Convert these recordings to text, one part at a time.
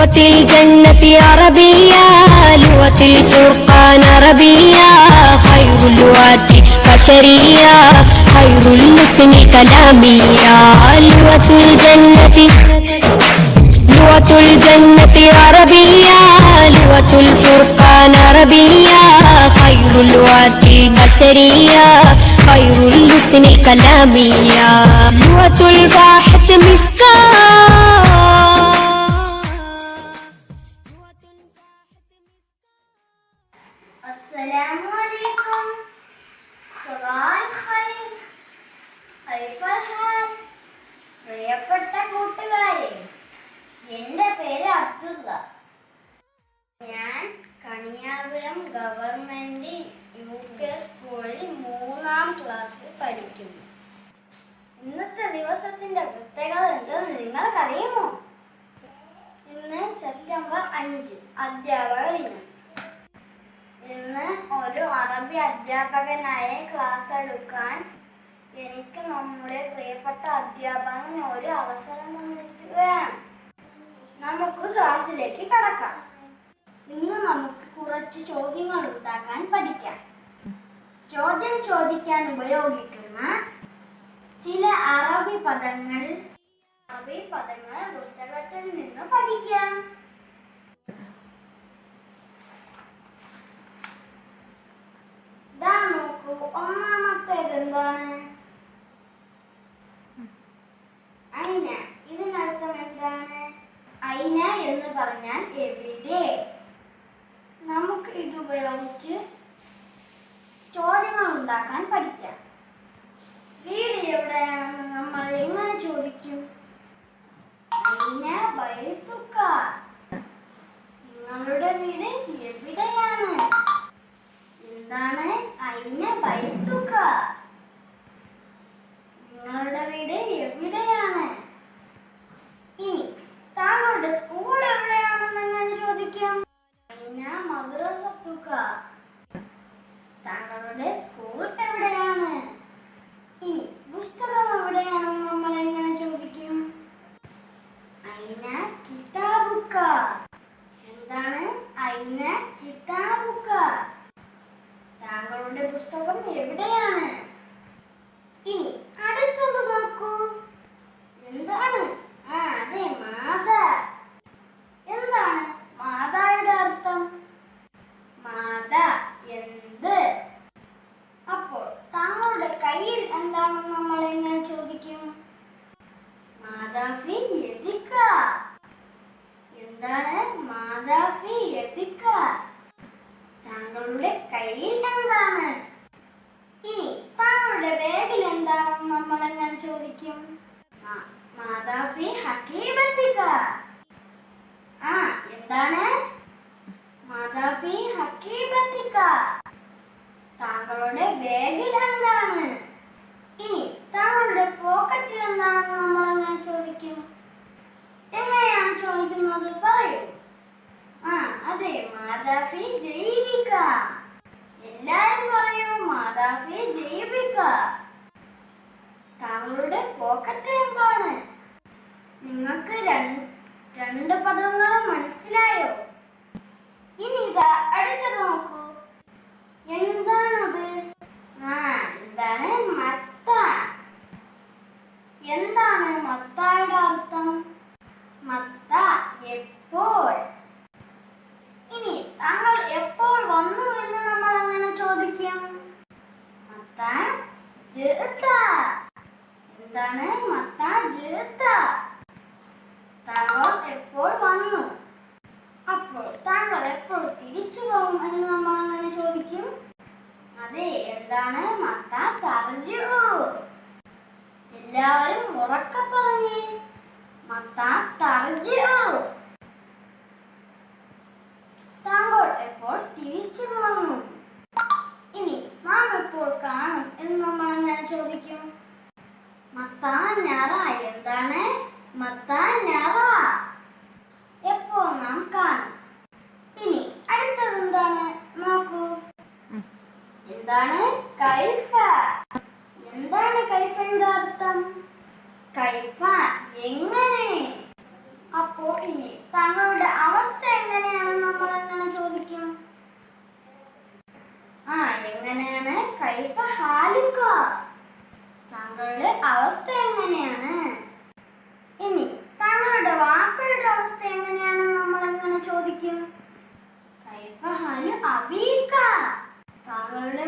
لغة الجنة عربية لغة الفرقان عربية. خير اللغات بشرية خير الحسن كلامية. لغة الجنة لغة الجنة عربية لغة الفرقان عربية. خير اللغات بشرية خير الحسن كلامية. لغة الباحث مسكان പഠിക്കുന്നു. ഇന്നത്തെ ദിവസത്തിന്റെ പ്രത്യേകത എന്തെന്ന് നിങ്ങൾക്കറിയുമോ? ഇന്ന് സെപ്റ്റംബർ അഞ്ച് അധ്യാപക ദിനം. ഇന്ന് ഒരു അറബി അധ്യാപകനായ ക്ലാസ് എടുക്കാൻ എനിക്ക് നമ്മുടെ പ്രിയപ്പെട്ട അധ്യാപകൻ ഒരു അവസരം തന്നിരിക്കുകയാണ്. നമുക്ക് ക്ലാസ്സിലേക്ക് കടക്കാം. ഇന്ന് നമുക്ക് കുറച്ച് ചോദ്യങ്ങൾ ഉണ്ടാക്കാൻ പഠിക്കാം. ചോദ്യം ചോദിക്കാൻ ഉപയോഗിക്കുന്ന ചില അറബി പദങ്ങൾ അറബി പദങ്ങൾ പുസ്തകത്തിൽ നിന്ന് പഠിക്കാം. നോക്കൂ ഒന്നാമത്തേത് എന്താണ് അയിന. ഇതിനർത്ഥം എന്താണ്? അയിന എന്ന് പറഞ്ഞാൽ എവിടെ? നമുക്ക് ഇത് ഉപയോഗിച്ച് ചോദ്യങ്ങൾ ഉണ്ടാക്കാൻ പഠിക്കാം വീട് എവിടെയാണെന്ന് നമ്മൾ എങ്ങനെ ചോദിക്കും അയിന ബൈത്തുക്ക നിങ്ങളുടെ വീട് എവിടെയാണ് എന്താണ് അയിന ബൈത്തുക നിങ്ങളുടെ വീട് എവിടെയാണ് ഇനി താങ്കളുടെ സ്കൂൾ എവിടെയാണെന്ന് എങ്ങനെ ചോദിക്കാം അയിന മദ്രസത്തുക താങ്കളുടെ സ്കൂൾ എവിടെയാണ് ഇനി പുസ്തകം എവിടെയാണെന്ന് നമ്മൾ എങ്ങനെ ചോദിക്കും അയിന കിതാബുക്ക എന്താണ് അയിന കിതാബുക്ക താങ്കളുടെ പുസ്തകം എവിടെയാണ് ഇനി അടുത്തത് നോക്കൂ എന്താണ് ആ അതെ മാത എന്താണ് മാതായുടെ അർത്ഥം മാത എന്ത് അപ്പോൾ താങ്കളുടെ കയ്യിൽ എന്താണെന്ന് നമ്മൾ എങ്ങനെ ചോദിക്കും. മാതാഫി യതിക്ക എന്താണ് മാതാഫി യതിക്ക താങ്കളുടെ കയ്യിൽ എന്താണ്? ഇനി താങ്കളുടെ ബാഗിൽ എന്താണെന്ന് നമ്മൾ എങ്ങനെ ചോദിക്കും? മാതാഫി ഹക്കീബത്തിക്ക ആ എന്താണ്? മാതാഫി ഹക്കീബത്തിക്ക താങ്കളുടെ ബാഗിൽ എന്താണ്? എന്താണെന്ന് നമ്മൾ എങ്ങനെ ചോദിക്കും? എങ്ങനെയാണ് ചോദിക്കുന്നത്? പറയൂ. ആ അതെ മാതാഫി ജൈവിക. എല്ലാരും പറയൂ മാതാഫി ജൈവിക. താങ്കളുടെ പോക്കറ്റ് എന്താണ്? നിങ്ങൾക്ക് രണ്ട് പദങ്ങളും മനസ്സിലായോ? ഇനി ഇതാ അടുത്തത് നോക്കൂ. എന്താണത് ആ എന്താണ് മത്ത എന്താണ് മത്തായുടെ അർത്ഥം മത്ത എപ്പോൾ ഇനി താങ്കൾ എപ്പോൾ വന്നു എന്ന് നമ്മൾ അങ്ങനെ ചോദിക്കും മത്ത ജേത്ത എന്താണ് മത്ത ജേത്ത താങ്കൾ എപ്പോൾ വന്നു അപ്പോൾ താങ്കൾ എപ്പോൾ തിരിച്ചു പോകും എന്ന് നമ്മൾ അങ്ങനെ ചോദിക്കും അതെ എന്താണ് മത്ത പറഞ്ഞു എല്ലാവരും ഉറക്കെ പറഞ്ഞേ താങ്കൾ എപ്പോൾ ഇനി കാണും എന്ന് നമ്മൾ ചോദിക്കും? മത്താൻ ഞറ എന്താണ്? മത്താൻ എപ്പോൾ കാണും? ഇനി എന്താണ്? നോക്കൂ. എന്താണ് കൈഫ? എന്താണ് കൈഫയുടെ അർത്ഥം? കൈഫ എങ്ങനെ? അപ്പോ ഇനി താങ്കളുടെ അവസ്ഥ എങ്ങനെയാണ് നമ്മൾ എങ്ങനെ ചോദിക്കും? ആ എങ്ങനെയാണ് കൈഫ ഹാലുക്ക? താങ്കളുടെ അവസ്ഥ എങ്ങനെയാണ്? ഇനി താങ്കളുടെ വാപ്പയുടെ അവസ്ഥ എങ്ങനെയാണ് നമ്മൾ എങ്ങനെ ചോദിക്കും? കൈഫ ഹാലു അബീക്ക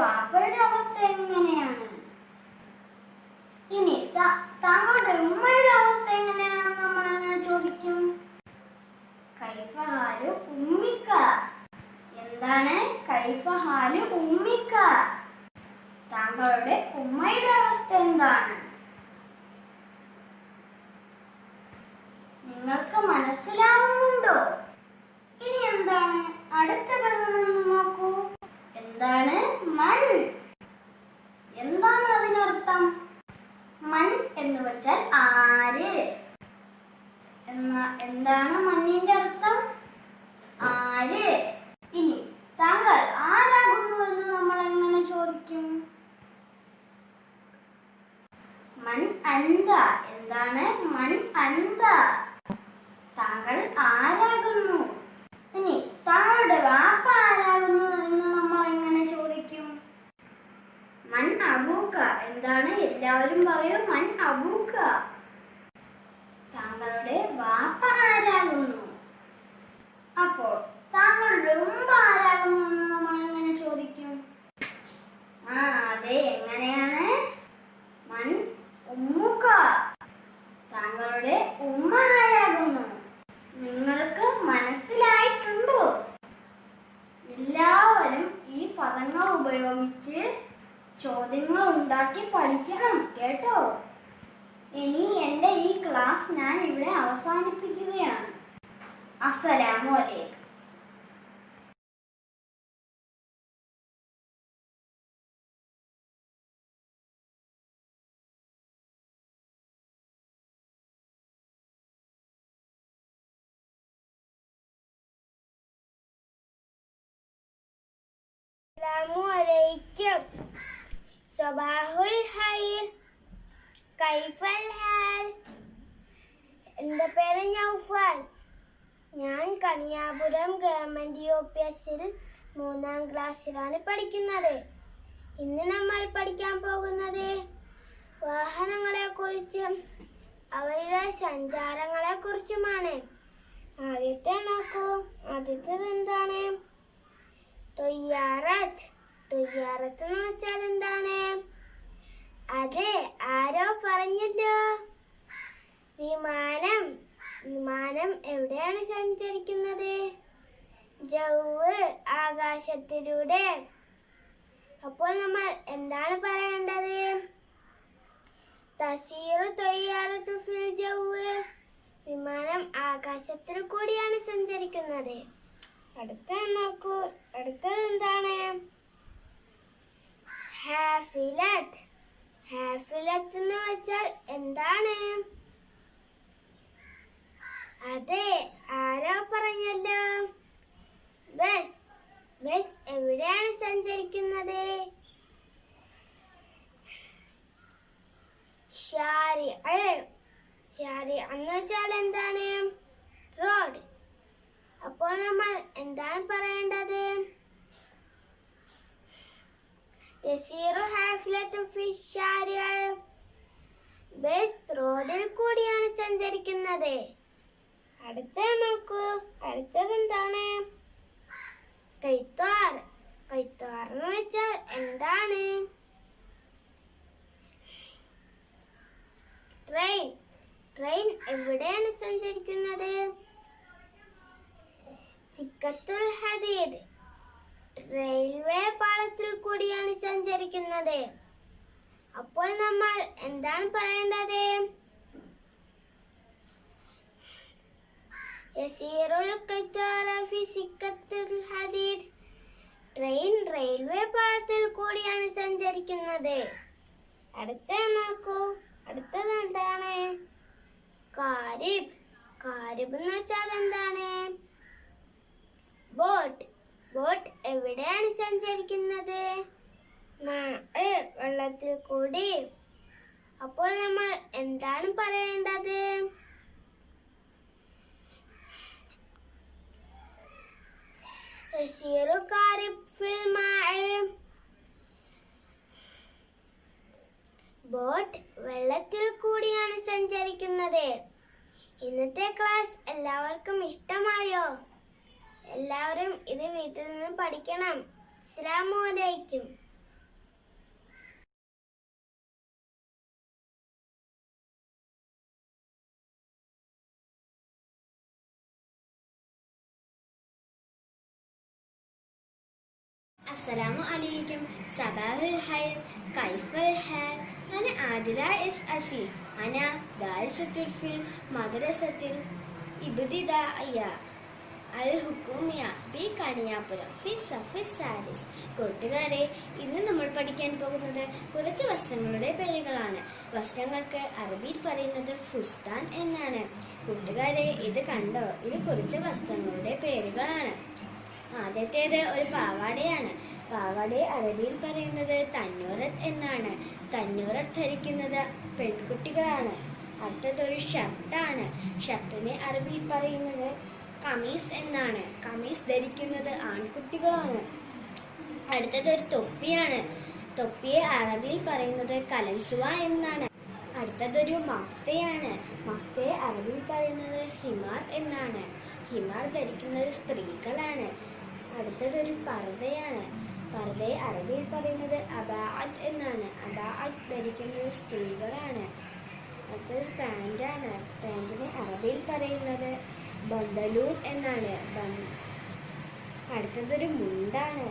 വാപ്പയുടെ അവസ്ഥ എങ്ങനെയാണ്? ഇനി താങ്കളുടെ ഉമ്മയുടെ അവസ്ഥ എങ്ങനെയാണെന്ന് നമ്മൾ അങ്ങനെ ചോദിക്കും? കൈഫഹാലു ഉമ്മിക്ക. എന്താണ് കൈഫഹാലു ഉമ്മിക്ക? താങ്കളുടെ ഉമ്മയുടെ അവസ്ഥ എന്താണ്? നിങ്ങൾക്ക് മനസ്സിലാവുന്നുണ്ടോ? ഇനി എന്താണ് അടുത്ത ഭാഗം നോക്കൂ എന്താണ് മൺ എന്താണ് അതിനർത്ഥം മൺ എന്ന് വെച്ചാൽ ആര് എന്ന എന്താണ് മണ്ണിന്റെ അർത്ഥം ആര് ഇനി താങ്കൾ ആരാകുന്നു എന്ന് നമ്മൾ എങ്ങനെ ചോദിക്കും മൺ അന്ത എന്താണ് മൺ അന്ത താങ്കൾ ആരാകുന്നു ഇനി താങ്കളുടെ വാപ്പ ആരാകുന്നു എന്ന് നമ്മൾ എങ്ങനെ ചോദിക്കും മൻ അബൂക്ക എന്താണ് എല്ലാവരും പറയൂ? മൻ അബൂക്ക. താങ്കളുടെ വാപ്പ ആരാകുന്നു? അപ്പോൾ താങ്കളുടെ ഉമ്മ ആരാകുന്നു എന്ന് നമ്മൾ എങ്ങനെ ചോദിക്കും? ആ അതെ എങ്ങനെയാണ്? മൻ ഉമ്മുക്ക. താങ്കളുടെ ഉമ്മ ആരാകുന്നു? നിങ്ങൾക്ക് മനസ്സിലായിട്ടുണ്ടോ? എല്ലാവരും ഈ പദങ്ങൾ ഉപയോഗിച്ച് ചോദ്യങ്ങൾ ഉണ്ടാക്കി പഠിക്കണം കേട്ടോ? ഇനി എന്റെ ഈ ക്ലാസ് ഞാൻ ഇവിടെ അവസാനിപ്പിക്കുകയാണ്. അസ്സലാമു അലൈക്കും. സബാഹുൽ ഹൈർ കൈഫൽ ഹാൽ എന്റെ പേര് നൗഫാൽ. ഞാൻ കണിയാപുരം ഗവൺമെന്റ് യു പി എസിൽ മൂന്നാം ക്ലാസ്സിലാണ് പഠിക്കുന്നത്. ഇന്ന് നമ്മൾ പഠിക്കാൻ പോകുന്നത് വാഹനങ്ങളെക്കുറിച്ചും അവയുടെ സഞ്ചാരങ്ങളെക്കുറിച്ചുമാണ്. ആദ്യത്തെ നോക്കൂ. ആദ്യത്തേത് എന്താണ്? തൊയ്യാറത്ത്. തൊയ്യാറത്ത് എന്ന് വെച്ചാൽ എന്താണ് അതെ ആരോ പറഞ്ഞല്ലോ. വിമാനം വിമാനം എവിടെയാണ് സഞ്ചരിക്കുന്നത്? ജൗവ് ആകാശത്തിലൂടെ. അപ്പോൾ നമ്മൾ എന്താണ് പറയേണ്ടത്? തസീറു തൊയ്യാറത്തു ഫിൽ ജൗവ്. വിമാനം ആകാശത്തിൽ കൂടിയാണ് സഞ്ചരിക്കുന്നത്. അടുത്ത നോക്കൂ. അടുത്തത് എന്താണ്? ഹാഫിലത്ത്. ഹാഫിലത്ത് എന്ന് വെച്ചാൽ എന്താണ്? അതെ ആരോ പറഞ്ഞല്ലോ ബസ് ബസ് എവിടെയാണ് സഞ്ചരിക്കുന്നത്? എന്ന് വെച്ചാൽ എന്താണ്? റോഡ്. അപ്പോൾ നമ്മൾ എന്താണ് പറയേണ്ടത്? ഹാഫിലത്തു ഫി ബസ് റോഡിൽ കൂടിയാണ് സഞ്ചരിക്കുന്നത്. അടുത്ത നോക്കൂ. അടുത്തത് എന്താണ്? കൈത്താർ. കൈത്താർ എന്ന് വെച്ചാൽ എന്താണ്? ട്രെയിൻ ട്രെയിൻ എവിടെയാണ് സഞ്ചരിക്കുന്നത്? സിക്കത്തുൽ ഹദീദ്. റെയിൽവേ പാളത്തിൽ കൂടിയാണ് സഞ്ചരിക്കുന്നത്. അപ്പോൾ നമ്മൾ എന്താണ് പറയേണ്ടത്? ട്രെയിൻ റെയിൽവേ പാളത്തിൽ കൂടിയാണ് സഞ്ചരിക്കുന്നത്. അടുത്ത നോക്കൂ. അടുത്തത് എന്താണ്? കാരിബ്. കാരിബ് എന്ന് വെച്ചാൽ എന്താണ്? ബോട്ട്. ബോട്ട് എവിടെയാണ് സഞ്ചരിക്കുന്നത്? വെള്ളത്തിൽ കൂടി. അപ്പോൾ നമ്മൾ എന്താണ് പറയേണ്ടത്? ബോട്ട് വെള്ളത്തിൽ കൂടിയാണ് സഞ്ചരിക്കുന്നത്. ഇന്നത്തെ ക്ലാസ് എല്ലാവർക്കും ഇഷ്ടമായോ? എല്ലാവരും ഇത് വീട്ടിൽ നിന്ന് പഠിക്കണം. അസ്സാമലൈക്കും അസ്സലാമു അലൈക്കും. സബാഹുൽ ഹൈർ കൈഫുൽ ഹൈർ അന ആദില ഇസ് അസി. അന ദാരിസത്തുൽ ഫിൽ മദ്രസത്തിൽ ഇബ്തിദായ അൽ ഹുക്കൂമിയ ബി കണിയാപുരം. ഫി സഫി സാരിസ്. കൂട്ടുകാരെ ഇന്ന് നമ്മൾ പഠിക്കാൻ പോകുന്നത് കുറച്ച് വസ്ത്രങ്ങളുടെ പേരുകളാണ്. വസ്ത്രങ്ങൾക്ക് അറബിയിൽ പറയുന്നത് ഫുസ്താൻ എന്നാണ്. കൂട്ടുകാരെ ഇത് കണ്ടോ? ഇത് കുറച്ച് വസ്ത്രങ്ങളുടെ പേരുകളാണ്. ആദ്യത്തേത് ഒരു പാവാടയാണ്. പാവാടയെ അറബിയിൽ പറയുന്നത് തന്നൂറത്ത് എന്നാണ്. തന്നൂറത്ത് ധരിക്കുന്നത് പെൺകുട്ടികളാണ്. അടുത്തത് ഒരു ഷർട്ടാണ്. ഷർട്ടിനെ അറബിയിൽ പറയുന്നത് കമീസ് എന്നാണ്. കമീസ് ധരിക്കുന്നത് ആൺകുട്ടികളാണ്. അടുത്തത് ഒരു തൊപ്പിയാണ്. തൊപ്പിയെ അറബിയിൽ പറയുന്നത് കലൻസുവ എന്നാണ്. അടുത്തതൊരു മഫ്തയാണ്. മഫ്തയെ അറബിയിൽ പറയുന്നത് ഹിമാർ എന്നാണ്. ഹിമാർ ധരിക്കുന്നത് സ്ത്രീകളാണ്. അടുത്തതൊരു പർദ്ദയാണ് പർദ്ദയെ അറബിയിൽ പറയുന്നത് അബാഅത്ത് എന്നാണ്. അബാഅത്ത് ധരിക്കുന്നത് സ്ത്രീകളാണ്. അടുത്തൊരു പാന്റാണ് പാന്റിനെ അറബിയിൽ പറയുന്നത് ബന്തലൂൺ എന്നാണ്. അടുത്തതൊരു മുണ്ടാണ്.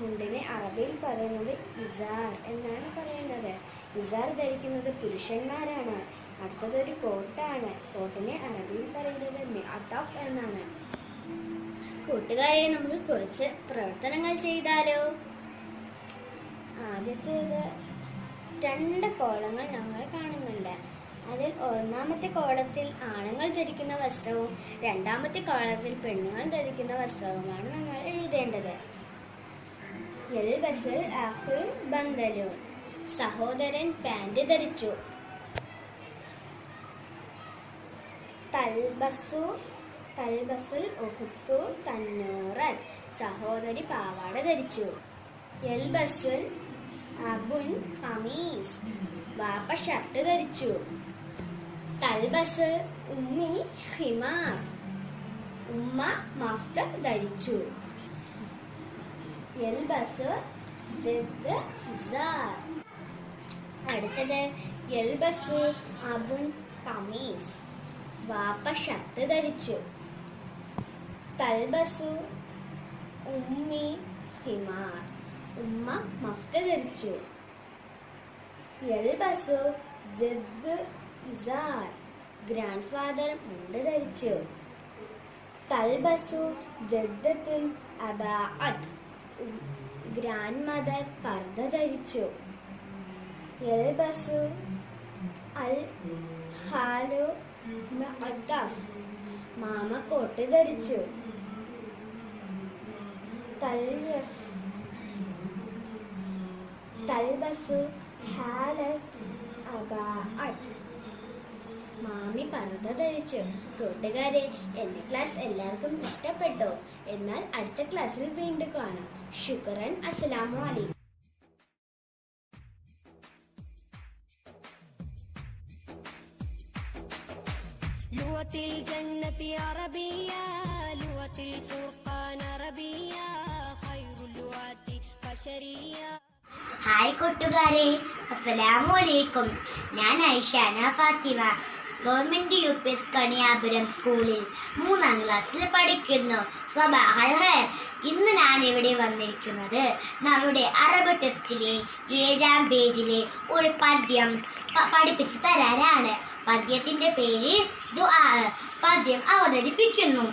മുണ്ടിനെ അറബിയിൽ പറയുന്നത് ഇസാർ എന്നാണ് പറയുന്നത്. ഇസാർ ധരിക്കുന്നത് പുരുഷന്മാരാണ്. അടുത്തതൊരു കോട്ടാണ്. കോട്ടിനെ അറബിയിൽ പറയുന്നത് മിഅത്തഫ് എന്നാണ്. കൂട്ടുകാരെ നമുക്ക് കുറച്ച് പ്രവർത്തനങ്ങൾ ചെയ്താലോ? ആദ്യത്തേത് രണ്ട് കോളങ്ങൾ ഞങ്ങൾ കാണുന്നുണ്ട്. അതിൽ ഒന്നാമത്തെ കോളത്തിൽ ആണുങ്ങൾ ധരിക്കുന്ന വസ്ത്രവും രണ്ടാമത്തെ കോളത്തിൽ പെണ്ണുങ്ങൾ ധരിക്കുന്ന വസ്ത്രവുമാണ് നമ്മൾ എഴുതേണ്ടത്. യൽബസുൽ അഹുൽ ബന്ദലു സഹോദരൻ പാന്റ് ധരിച്ചു. തൽബസു തൽബസുൽ ഒഹുത്തു തന്നൂറൻ. സഹോദരി പാവാട ധരിച്ചു. എൽബസുൽ അബുൻ ഹമീസ് വാപ്പ ഷർട്ട് ധരിച്ചു. തൽബസ് ഉമ്മി ഹിമാർ. ഉമ്മ മഫ്ത ധരിച്ചു. എൽബസ് ജദ് ഇസാർ. അടുത്തത് എൽബസ് അബുൻ കമീസ് വാപ്പ ഷർട്ട് ധരിച്ചു. തൽബസു ഉമ്മി ഹിമാർ. ഉമ്മ മഫ്ത ധരിച്ചു. യൽബസു ജദ് ഇസാർ. ഗ്രാൻഡ് ഫാദർ മുണ്ട് ധരിച്ചു. തൽബസു ജദ്ദത്തുൽ അബാഅത്ത് ഗ്രാൻഡ് മദർ പർദ്ദ ധരിച്ചു. യൽബസു അൽ ഹാലു മഅത്തഫ് മാമ കോട്ട് ധരിച്ചു. തൽയഫ് തൽബസു ഹാലത്ത് അബാഅത്ത് മാമി പർദ്ദ ധരിച്ചു കൂട്ടുകാരെ എൻ്റെ ക്ലാസ് എല്ലാവർക്കും ഇഷ്ടപ്പെട്ടോ എന്നാൽ അടുത്ത ക്ലാസ്സിൽ വീണ്ടും കാണാം ശുക്രൻ അസ്സലാമു അലൈക്കും لغة الجنة عربية لغة الفرقان عربية خير اللغات بشرية ഹായ് കൂട്ടുകാരെ അസ്സലാമു അലൈക്കും ഞാൻ Aishana Fathima. Government U P S Kaniyapuram സ്കൂളിൽ മൂന്നാം ക്ലാസ്സിൽ പഠിക്കുന്നു. സ്വബാഹൽ ഇന്ന് ഞാൻ ഇവിടെ വന്നിരിക്കുന്നത് നമ്മുടെ അറബ് ടെസ്റ്റിലെ ഏഴാം പേജിലെ ഒരു പദ്യം പഠിപ്പിച്ചു തരാനാണ്. പദ്യത്തിന്റെ പേര് ദുആ. പദ്യം അവതരിപ്പിക്കുന്നു.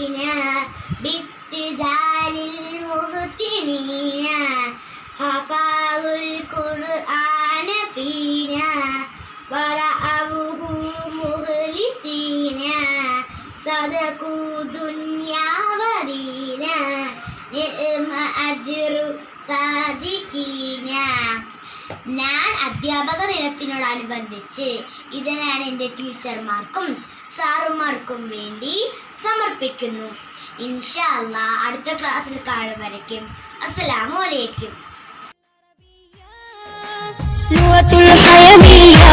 ദിനത്തിനോടനുബന്ധിച്ച് ഇത് ഞാൻ എൻ്റെ ടീച്ചർമാർക്കും സാറുമാർക്കും വേണ്ടി സമർപ്പിക്കുന്നു ഇൻഷാ അല്ലാ അടുത്ത ക്ലാസ്സിൽ കാണും അസ്സലാമു അലൈക്കും لغة الحيوية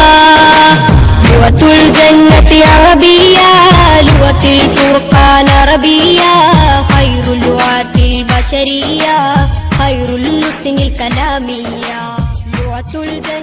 لغة الجنة عربية لغة الفرقان عربية خير اللغات البشرية خير اللسن الكلامية لغة الجنة عربية